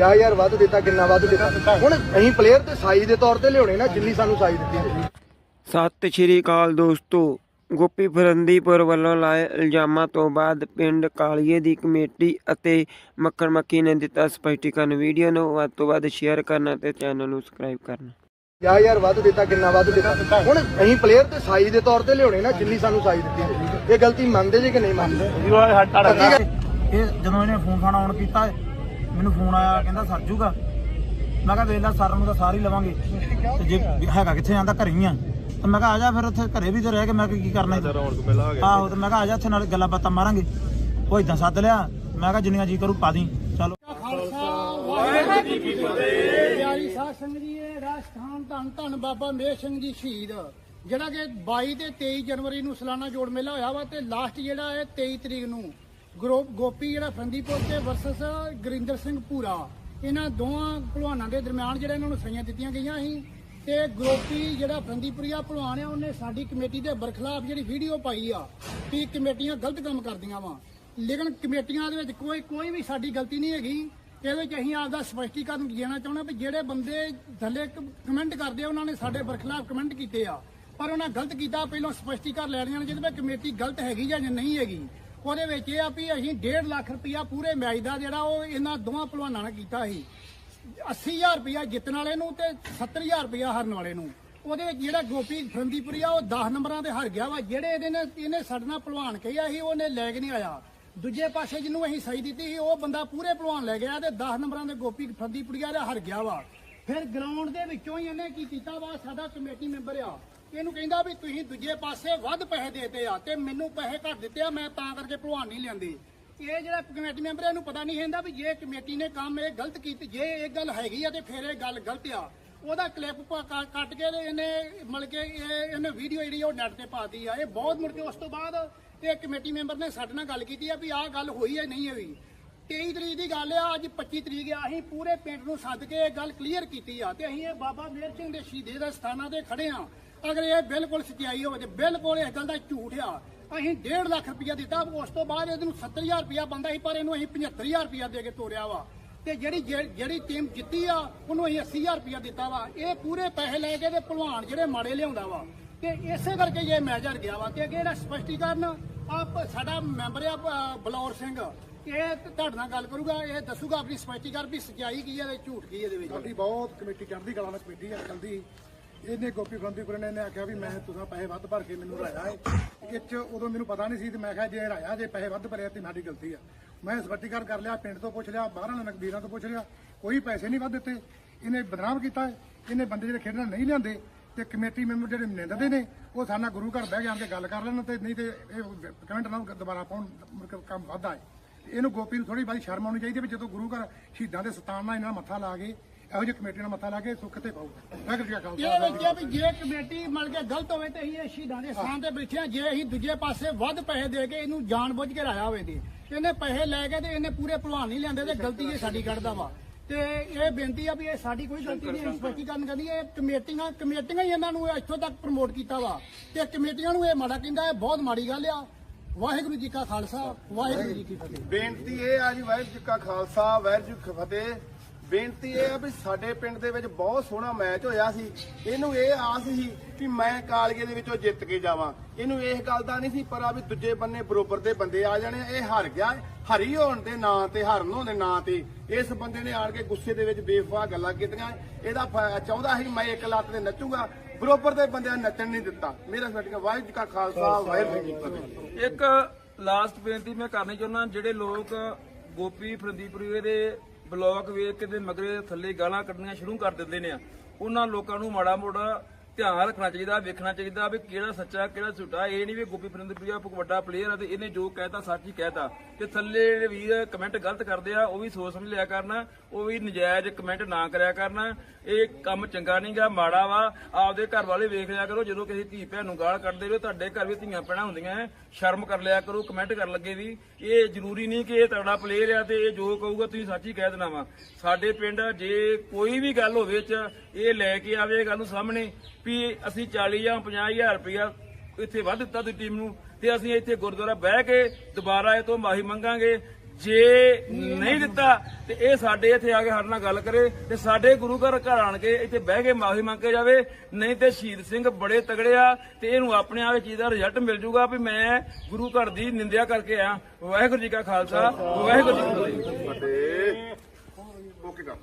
ਕਿਆ ਯਾਰ ਵੱਧ ਦਿੱਤਾ ਕਿੰਨਾ ਵੱਧ ਦਿੱਤਾ। ਹੁਣ ਅਸੀਂ ਪਲੇਅਰ ਤੇ ਸਾਈ ਦੇ ਤੌਰ ਤੇ ਲਿਆਉਣੇ ਨਾ ਜਿੰਨੀ ਸਾਨੂੰ ਸਾਈ ਦਿੱਤੀ ਸਤਿ ਸ਼੍ਰੀ ਅਕਾਲ ਦੋਸਤੋ ਗੋਪੀ ਫਰੰਦੀਪੁਰ ਵੱਲੋਂ ਲਾਏ ਇਲਜ਼ਾਮਾਂ ਤੋਂ ਬਾਅਦ ਪਿੰਡ ਕਾਲੀਏ ਦੀ ਕਮੇਟੀ ਅਤੇ ਮੱਖਣ ਮੱਖੀ ਨੇ ਦਿੱਤਾ ਸਪਸ਼ਟੀਕਰਨ। ਵੀਡੀਓ ਨੂੰ ਵੱਧ ਤੋਂ ਵੱਧ ਸ਼ੇਅਰ ਕਰਨਾ ਤੇ ਚੈਨਲ ਨੂੰ ਸਬਸਕ੍ਰਾਈਬ ਕਰਨਾ। ਕਿਆ ਯਾਰ ਵੱਧ ਦਿੱਤਾ ਕਿੰਨਾ ਵੱਧ ਦਿੱਤਾ। ਹੁਣ ਅਸੀਂ ਪਲੇਅਰ ਤੇ ਸਾਈ ਦੇ ਤੌਰ ਤੇ ਲਿਆਉਣੇ ਨਾ ਜਿੰਨੀ ਸਾਨੂੰ ਸਾਈ ਦਿੱਤੀ ਇਹ ਗਲਤੀ ਮੰਨਦੇ ਜੇ ਕਿ ਨਹੀਂ ਮੰਨਦੇ? ਇਹ ਜਦੋਂ ਇਹਨੇ ਫੋਨ ਫਾਨ ਆਨ ਕੀਤਾ ਮੈਨੂੰ ਫੋਨ ਆਇਆ ਕਹਿੰਦਾ ਸਰ ਜੂਗਾ। ਮੈਂ ਕਿਹਾ ਵੇਖ ਲੈ ਸਰ ਨੂੰ ਤਾਂ ਸਾਰ ਹੀ ਲਵਾਂਗੇ। ਤੇ ਜੇ ਹੈਗਾ ਕਿੱਥੇ ਜਾਂਦਾ ਘਰੇ ਹੀ ਆ। ਤੇ ਮੈਂ ਕਿਹਾ ਆ ਜਾ ਫਿਰ ਉੱਥੇ ਘਰੇ ਵੀ ਤੇ ਰਹਿ ਕੇ ਮੈਂ ਕਿਹਾ ਕੀ ਕਰਨਾ ਇੱਥੇ। ਆਹੋ ਤੇ ਮੈਂ ਕਿਹਾ ਆ ਜਾ ਇੱਥੇ ਨਾਲ ਗੱਲਾਂ ਬਾਤਾਂ ਮਾਰਾਂਗੇ। ਉਹ ਇਦਾਂ ਸੱਦ ਲਿਆ ਮੈਂ ਕਿਹਾ ਜਿੰਨੀਆਂ ਜੀ ਕਰੂ ਪਾ ਦੀ। ਚਲੋ। ਪਿਆਰੀ ਸਾਧ ਸੰਗਤ ਜੀ ਇਹ ਰਾਜਸਥਾਨ ਧੰਨ ਧੰਨ ਬਾਬਾ ਮੇਰ ਸਿੰਘ ਜੀ ਸ਼ਹੀਦ। ਜਿਹੜਾ ਕਿ 22 ਤੇ 23 ਜਨਵਰੀ ਨੂੰ ਸਾਲਾਨਾ ਜੋੜ ਮੇਲਾ ਹੋਇਆ ਵਾ ਤੇ ਲਾਸਟ ਜਿਹੜਾ ਹੈ 23 ਤਰੀਕ ਨੂੰ ਗਰੋ- ਗੋਪੀ ਜਿਹੜਾ ਫੰਦੀਪੁਰ ਤੇ ਵਰਸਸ ਗੁਰਿੰਦਰ ਸਿੰਘ ਭੂਰਾ ਇਹਨਾਂ ਦੋਵਾਂ ਭਲਵਾਨਾਂ ਦੇ ਦਰਮਿਆਨ ਜਿਹੜਾ ਇਹਨਾਂ ਨੂੰ ਸਈਆਂ ਦਿੱਤੀਆਂ ਗਈਆਂ ਸੀ। ਤੇ ਗਰੋਪੀ ਜਿਹੜਾ ਫੰਦੀਪੁਰੀਆ ਭਲਵਾਨ ਆ, ਉਹਨੇ ਸਾਡੀ ਕਮੇਟੀ ਦੇ ਬਰਖਲਾਫ ਜਿਹੜੀ ਵੀਡੀਓ ਪਾਈ ਆ ਕਿ ਕਮੇਟੀਆਂ ਗਲਤ ਕੰਮ ਕਰਦੀਆਂ ਵਾ। ਲੇਕਿਨ ਕਮੇਟੀਆਂ ਦੇ ਵਿੱਚ ਕੋਈ ਕੋਈ ਵੀ ਸਾਡੀ ਗਲਤੀ ਨਹੀਂ ਹੈਗੀ। ਇਹਦੇ ਵਿੱਚ ਅਸੀਂ ਆਪਦਾ ਸਪਸ਼ਟੀਕਰਨ ਦੇਣਾ ਚਾਹੁੰਦੇ ਵੀ ਜਿਹੜੇ ਬੰਦੇ ਥੱਲੇ ਕਮੈਂਟ ਕਰਦੇ ਆ, ਉਹਨਾਂ ਨੇ ਸਾਡੇ ਬਰਖਲਾਫ ਕਮੈਂਟ ਕੀਤੇ ਆ। ਪਰ ਉਹਨਾਂ ਗਲਤ ਕੀਤਾ, ਪਹਿਲਾਂ ਸਪਸ਼ਟੀਕਰਨ ਲੈਣੀਆਂ ਨੇ ਜਿਹਦੇ ਵਿੱਚ ਕਮੇਟੀ ਗਲਤ ਹੈਗੀ ਜਾਂ ਨਹੀਂ ਹੈਗੀ। ਉਹਦੇ ਵਿੱਚ ਇਹ ਆ ਵੀ ਅਸੀਂ 1.5 ਲੱਖ ਰੁਪਇਆ ਪੂਰੇ ਮੈਚ ਦਾ ਜਿਹੜਾ ਉਹ ਇਹਨਾਂ ਦੋਵਾਂ ਭਲਵਾਨਾਂ ਨੇ ਕੀਤਾ ਸੀ। 80000 ਰੁਪਇਆ ਜਿੱਤਣ ਵਾਲੇ ਨੂੰ ਤੇ 70000 ਰੁਪਇਆ ਹਾਰਨ ਵਾਲੇ ਨੂੰ। ਉਹਦੇ ਵਿੱਚ ਜਿਹੜਾ ਗੋਪੀ ਫਰੰਦੀਪੁਰੀ ਆ ਉਹ 10 ਨੰਬਰਾਂ ਤੇ ਹਾਰ ਗਿਆ ਵਾ। ਜਿਹੜੇ ਇਹਦੇ ਨੇ, ਇਹਨੇ ਸਾਡੇ ਨਾਲ ਭਲਵਾਨ ਕਹਿਆ ਸੀ, ਉਹਨੇ ਲੈ ਕੇ ਨਹੀਂ ਆਇਆ। ਦੂਜੇ ਪਾਸੇ ਜਿਹਨੂੰ ਅਸੀਂ ਸਹੀ ਦਿੱਤੀ ਸੀ, ਉਹ ਬੰਦਾ ਪੂਰੇ ਭਲਵਾਨ ਲੈ ਗਿਆ ਤੇ 10 ਨੰਬਰਾਂ ਦੇ ਗੋਪੀ ਫਰੰਦੀਪੁਰੀਆ ਦਾ ਹਾਰ ਗਿਆ ਵਾ। ਫਿਰ ਗਰਾਊਂਡ ਦੇ ਵਿੱਚੋਂ ਹੀ ਇਹਨੇ ਕੀ ਕੀਤਾ ਵਾ? ਸਾਡਾ ਕਮੇਟੀ ਮੈਂਬਰ ਆ। ਇਹਨੂੰ ਕਹਿੰਦਾ ਵੀ ਤੁਸੀਂ ਦੂਜੇ ਪਾਸੇ ਵੱਧ ਪੈਸੇ ਦੇਤੇ ਆ ਤੇ ਮੈਨੂੰ ਪੈਸੇ ਘੱਟ ਦਿੱਤੇ ਆ, ਮੈਂ ਤਾਂ ਕਰਕੇ ਭਲਵਾਨ ਨਹੀਂ ਲੈਂਦੇ ਇਹ ਜਿਹੜਾ ਕਮੇਟੀ ਮੈਂਬਰ ਇਹਨੂੰ ਪਤਾ ਨਹੀਂ ਹੁੰਦਾ ਵੀ ਜੇ ਕਮੇਟੀ ਨੇ ਕੰਮ ਇਹ ਗਲਤ ਕੀਤੀ, ਜੇ ਇਹ ਗੱਲ ਹੈਗੀ ਆ ਤੇ ਫਿਰ ਇਹ ਗੱਲ ਗਲਤ ਆ। ਉਹਦਾ ਕਲਿੱਪ ਕੱਟ ਕੇ ਇਹਨੇ ਮਤਲਬ ਕੇ ਇਹਨੇ ਵੀਡੀਓ ਜਿਹੜੀ ਉਹ ਨੈਟ ਤੇ ਪਾਤੀ ਆ। ਇਹ ਬਹੁਤ ਮੁੜ ਕੇ ਉਸ ਤੋਂ ਬਾਅਦ ਇਹ ਕਮੇਟੀ ਮੈਂਬਰ ਨੇ ਸਾਡੇ ਨਾਲ ਗੱਲ ਕੀਤੀ ਆ ਵੀ ਆਹ ਗੱਲ ਹੋਈ ਹੈ ਨਹੀਂ ਹੋਈ। 23 ਤਰੀਕ ਦੀ ਗੱਲ ਆ, ਅੱਜ 25 ਤਰੀਕ ਆ, ਅਸੀਂ ਪੂਰੇ ਪਿੰਡ ਨੂੰ ਸੱਦ ਕੇ ਇਹ ਗੱਲ ਕਲੀਅਰ ਕੀਤੀ ਆ ਤੇ ਅਸੀਂ ਇਹ ਬਾਬਾ ਮੇਰ ਸਿੰਘ ਦੇ ਸ਼ਹੀਦੇ ਦੇ ਸਥਾਨਾਂ ਤੇ ਖੜੇ ਆ। ਅਗਰ ਇਹ ਬਿਲਕੁਲ ਸਚਾਈ ਹੋਵੇ ਤੇ ਬਿਲਕੁਲ ਇਸ ਗੱਲ ਦਾ ਝੂਠ ਆ, ਅਸੀਂ 1.5 ਲੱਖ ਰੁਪਇਆ ਦਿੱਤਾ, ਉਸ ਤੋਂ ਬਾਅਦ ਇਹਨੂੰ 70000 ਰੁਪਇਆ ਬੰਦਾ ਸੀ, ਪਰ ਇਹਨੂੰ ਅਸੀਂ 75000 ਰੁਪਇਆ ਦੇ ਕੇ ਤੋਰਿਆ ਵਾ। ਤੇ ਜਿਹੜੀ ਜਿਹੜੀ ਟੀਮ ਜਿੱਤੀ ਆ, ਉਹਨੂੰ ਅਸੀਂ 80000 ਰੁਪਇਆ ਦਿੱਤਾ ਵਾ। ਇਹ ਪੂਰੇ ਪੈਸੇ ਲੈ ਕੇ ਤੇ ਭਲਵਾਨ ਜਿਹੜੇ ਮਾੜੇ ਲਿਆਉਂਦਾ ਵਾ। ਤੇ ਇਸੇ ਕਰਕੇ ਇਹ ਮੈਚ ਗਿਆ ਵਾ ਤੇ ਅੱਗੇ ਇਹਦਾ ਸਪਸ਼ਟੀਕਰਨ ਆਪ ਸਾਡਾ ਮੈਂਬਰ ਆ ਬਲੌਰ ਸਿੰਘ। ਇਹ ਤੁਹਾਡੇ ਨਾਲ ਗੱਲ ਕਰੂਗਾ, ਇਹ ਦੱਸੂਗਾ ਆਪਣੀ ਸਪਸ਼ਟੀਕਰਨ ਵੀ ਸਚਾਈ ਕੀ ਹੈ ਤੇ ਝੂਠ ਕੀ ਹੈ ਇਹਦੇ ਵਿੱਚ। ਸਾਡੀ ਬਹੁਤ ਕਮੇਟੀ ਚੜ੍ਹਦੀ ਕਲਾ ਨਾਲ ਕਮੇਟੀ ਆ ਚਲਦੀ। ਇਹਨੇ ਗੋਪੀ ਫੰਦੀਪੁਰ ਨੇ ਇਹਨੇ ਆਖਿਆ ਵੀ ਮੈਂ ਤੁਸੀਂ ਪੈਸੇ ਵੱਧ ਭਰ ਕੇ ਮੈਨੂੰ ਰਾਇਆ ਹੈ। ਇਹ ਚ ਉਦੋਂ ਮੈਨੂੰ ਪਤਾ ਨਹੀਂ ਸੀ ਤੇ ਮੈਂ ਕਿਹਾ ਜੇ ਰਾਇਆ ਜੇ ਪੈਸੇ ਵੱਧ ਭਰਿਆ ਤੇ ਸਾਡੀ ਗਲਤੀ ਆ। ਮੈਂ ਸਪਸ਼ਟੀਕਰਨ ਕਰ ਲਿਆ, ਪਿੰਡ ਤੋਂ ਪੁੱਛ ਲਿਆ, ਬਾਹਰਾਂ ਦੇ ਨਕਬੀਰਾਂ ਤੋਂ ਪੁੱਛ ਲਿਆ, ਕੋਈ ਪੈਸੇ ਨਹੀਂ ਵੱਧ ਦਿੱਤੇ। ਇਹਨੇ ਬਦਨਾਮ ਕੀਤਾ ਇਹਨੇ ਬੰਦੇ ਜਿਹੜੇ ਖੇਡਣ ਨਹੀਂ ਲਿਆਂਦੇ ਤੇ ਕਮੇਟੀ ਮੈਂਬਰ ਜਿਹੜੇ ਨਿੰਦਦੇ ਨੇ, ਉਹ ਸਾਡੇ ਗੁਰੂ ਘਰ ਬਹਿ ਕੇ ਆਣ ਕੇ ਗੱਲ ਕਰ ਲੈਣ ਤੇ ਨਹੀਂ ਤੇ ਇਹ ਕਮੈਂਟ ਨਾਲ ਦੁਬਾਰਾ ਪਾਉਣ ਮੁੜ ਕੰਮ ਵੱਧਦਾ ਹੈ। ਇਹਨੂੰ ਗੋਪੀ ਨੂੰ ਥੋੜੀ ਬਾਈ ਸ਼ਰਮ ਆਉਣੀ ਚਾਹੀਦੀ ਹੈ ਵੀ ਜਦੋਂ ਗੁਰੂ ਘਰ ਸ਼ਹੀਦਾਂ ਦੇ ਸਤਾਨ ਨਾਲ ਇਹਨਾਂ ਮੱਥਾ ਲਾ ਕੇ ਇਹੋ ਜਿਹੀ ਕਮੇਟੀ ਨਾਲ ਮੱਥਾ ਲਾ ਕੇ ਸੁੱਖ ਤੇ ਪਾਊਗਾ। ਵਾਹਿਗੁਰੂ ਜੀ ਕਾ ਖਾਲਸਾ ਇਹ ਵੀ ਜੇ ਕਮੇਟੀ ਮਲ ਕੇ ਗਲਤ ਹੋਵੇ ਤੇ ਅਸੀਂ ਇਹ ਸ਼ਹੀਦਾਂ ਦੇ ਸਥਾਨ ਤੇ ਬੈਠੇ ਆ ਜੇ ਅਸੀਂ ਦੂਜੇ ਪਾਸੇ ਵੱਧ ਪੈਸੇ ਦੇ ਕੇ ਇਹਨੂੰ ਜਾਣ ਬੁੱਝ ਕੇ ਰਾਇਆ ਹੋਵੇ ਤੇ। ਇਹਨੇ ਪੈਸੇ ਲੈ ਕੇ ਤੇ ਇਹਨੇ ਪੂਰੇ ਭਲਵਾਨ ਨਹੀਂ ਲੈਂਦੇ ਤੇ ਗਲਤੀ ਇਹ ਸਾਡੀ ਕੱਢਦਾ ਵਾ। ਤੇ ਇਹ ਬੇਨਤੀ ਆ ਵੀ ਇਹ ਸਾਡੀ ਕੋਈ ਗਲਤੀ ਨਹੀਂ ਸਪਸ਼ਟੀਕਰਨ ਕਰਨੀ ਇਹ ਕਮੇਟੀਆਂ ਕਮੇਟੀਆਂ ਹੀ ਇਹਨਾਂ ਨੂੰ ਇੱਥੋਂ ਤੱਕ ਪ੍ਰਮੋਟ ਕੀਤਾ ਵਾ। ਤੇ ਕਮੇਟੀਆਂ ਨੂੰ ਇਹ ਮਾੜਾ ਕਹਿੰਦਾ ਇਹ ਬਹੁਤ ਮਾੜੀ ਗੱਲ ਆ। ਵਾਹਿਗੁਰੂ ਜੀ ਕਾ ਖਾਲਸਾ, ਵਾਹਿਗੁਰੂ ਜੀ ਕੀ ਫਤਿਹ। ਬੇਨਤੀ ਇਹ ਆ ਜੀ, ਵਾਹਿਗੁਰੂ ਜੀ ਕਾ ਖਾਲਸਾ, ਵਾਹਿਗੁਰੂ ਜੀ ਕੀ ਫਤਿਹ। ਬੇਨਤੀ ਇਹ ਆ ਵੀ ਸਾਡੇ ਪਿੰਡ ਦੇ ਵਿੱਚ ਬਹੁਤ ਸੋਹਣਾ ਮੈਚ ਹੋਇਆ ਸੀ। ਇਹਨੂੰ ਇਹ ਆਸ ਸੀ ਕਿ ਮੈਂ ਕਾਲਗੇ ਦੇ ਵਿੱਚੋਂ ਜਿੱਤ ਕੇ ਜਾਵਾਂ। ਇਹਨੂੰ ਇਸ ਗੱਲ ਦਾ ਨਹੀਂ ਸੀ ਪਤਾ ਵੀ ਦੂਜੇ ਬੰਨੇ ਬਰੋਬਰ ਦੇ ਬੰਦੇ ਆ ਜਾਣੇ ਇਹ ਹਾਰ ਗਿਆ। ਹਰੀ ਹੋਣ ਦੇ ਨਾਂ ਤੇ, ਹਰਨ ਹੋਣ ਦੇ ਨਾਂ ਤੇ ਇਸ ਬੰਦੇ ਨੇ ਆਣ ਕੇ ਗੁੱਸੇ ਦੇ ਵਿੱਚ ਬੇਫਾਹ ਗੱਲਾਂ ਕੀਤੀਆਂ। ਇਹਦਾ ਫ- ਚਾਹੁੰਦਾ ਸੀ ਮੈਂ ਇੱਕ ਲੱਤ ਤੇ ਨੱਚੂਗਾ। ਬਰੋਬਰ ਦੇ ਬੰਦਿਆਂ ਨੇ ਨੱਚਣ ਨਹੀਂ ਦਿੱਤਾ। ਮੇਰਾ ਸਟਿਕਾ ਵਾਹਿਗੁਰੂ ਜੀ ਕਾ ਖਾਲਸਾ, ਵਾਹਿਗੁਰੂ ਜੀ ਕੀ ਫਤਿਹ। ਇੱਕ ਲਾਸਟ ਬੇਨਤੀ ਮੈਂ ਕਰਨੀ ਚਾਹੁੰਦਾ, ਜਿਹੜੇ ਲੋਕ ਗੋਪੀ ਫਰੰਦੀਪੁਰੀ ਦੇ ਬਲੌਗ ਵੇਖ ਕੇ ਤੇ ਮਗਰੇ ਥੱਲੇ ਗਾਲਾਂ ਕੱਢਣੀਆਂ ਸ਼ੁਰੂ ਕਰ ਦਿੰਦੇ ਨੇ ਉਹਨਾਂ ਲੋਕਾਂ ਨੂੰ ਮਾੜਾ ਮੋੜਾ ਧਿਆਨ ਰੱਖਣਾ ਚਾਹੀਦਾ, ਵੇਖਣਾ ਚਾਹੀਦਾ ਵੀ ਕਿਹੜਾ ਸੱਚਾ, ਕਿਹੜਾ ਝੂਠਾ। ਇਹ ਨਹੀਂ ਵੀ ਗੋਪੀ ਫਰੰਦੀਪੁਰੀਆ ਵੱਡਾ ਪਲੇਅਰ ਆ ਤੇ ਇਹਨੇ ਜੋ ਕਹਿਤਾ, ਸੱਚ ਹੀ ਕਹਿਤਾ। ਤੇ ਥੱਲੇ ਜਿਹੜੇ ਵੀਰ ਕਮੈਂਟ ਗਲਤ ਕਰਦੇ ਆ, ਉਹ ਵੀ ਸੋਚ ਸਮਝ ਲਿਆ ਕਰਨਾ, ਉਹ ਵੀ ਨਜਾਇਜ਼ ਕਮੈਂਟ ਨਾ ਕਰਿਆ ਕਰਨਾ। ਇਹ ਕੰਮ ਚੰਗਾ ਨਹੀਂਗਾ ਮਾੜਾ ਵਾ। ਆਪਦੇ ਘਰ ਵਾਲੇ ਵੇਖ ਲਿਆ ਕਰੋ, ਜਦੋਂ ਕਿਸੇ ਧੀ ਭੈਣ ਨੂੰ ਗਾਲ ਕੱਢਦੇ ਹੋ ਤੁਹਾਡੇ ਘਰ ਵੀ ਧੀਆਂ ਭੈਣਾਂ ਹੁੰਦੀਆਂ ਸ਼ਰਮ ਕਰ ਲਿਆ ਕਰੋ ਕਮੈਂਟ ਕਰਨ ਲੱਗੇ ਵੀ। ਇਹ ਜ਼ਰੂਰੀ ਨਹੀਂ ਕਿ ਇਹ ਤਗੜਾ ਪਲੇਅਰ ਆ ਤੇ ਇਹ ਜੋ ਕਹੂਗਾ ਤੁਸੀਂ ਸੱਚ ਹੀ ਕਹਿ ਦੇਣਾ ਵਾ। ਸਾਡੇ ਪਿੰਡ ਜੇ ਕੋਈ ਵੀ ਗੱਲ ਹੋਵੇ ਚ, ਇਹ ਲੈ ਕੇ ਆਵੇ ਗੱਲ ਨੂੰ ਸਾਹਮਣੇ। ਵੀ ਅਸੀਂ 40 ਜਾਂ 50000 ਰੁਪਇਆ ਇੱਥੇ ਵੱਧ ਦਿੱਤਾ ਤੇ ਟੀਮ ਨੂੰ ਤੇ ਅਸੀਂ ਇੱਥੇ ਗੁਰਦੁਆਰਾ ਬਹਿ ਕੇ ਦੁਬਾਰਾ ਇਹ ਤੋਂ ਮਾਫੀ ਮੰਗਾਂਗੇ। ਜੇ ਨਹੀਂ ਦਿੱਤਾ ਤੇ ਇਹ ਸਾਡੇ ਇੱਥੇ ਆ ਕੇ ਸਾਡੇ ਨਾਲ ਗੱਲ ਕਰੇ ਤੇ ਸਾਡੇ ਗੁਰੂ ਘਰ ਘਰ ਆਣ ਕੇ ਇੱਥੇ ਬਹਿ ਕੇ ਮਾਫੀ ਮੰਗ ਕੇ ਜਾਵੇ। ਨਹੀਂ ਤੇ ਸ਼ਹੀਦ ਸਿੰਘ ਬੜੇ ਤਗੜੇ ਆ ਤੇ ਇਹਨੂੰ ਆਪਣੇ ਆਪ ਇਹ ਚੀਜ਼ ਦਾ ਰਿਜ਼ਲਟ ਮਿਲ ਜੂਗਾ ਵੀ ਮੈਂ ਗੁਰੂ ਘਰ ਦੀ ਨਿੰਦਿਆ ਕਰਕੇ ਆਇਆ। ਵਾਹਿਗੁਰੂ ਜੀ ਕਾ ਖਾਲਸਾ, ਵਾਹਿਗੁਰੂ ਜੀ ਕੀ ਫਤਿਹ। ਓਕੇ ਕਰ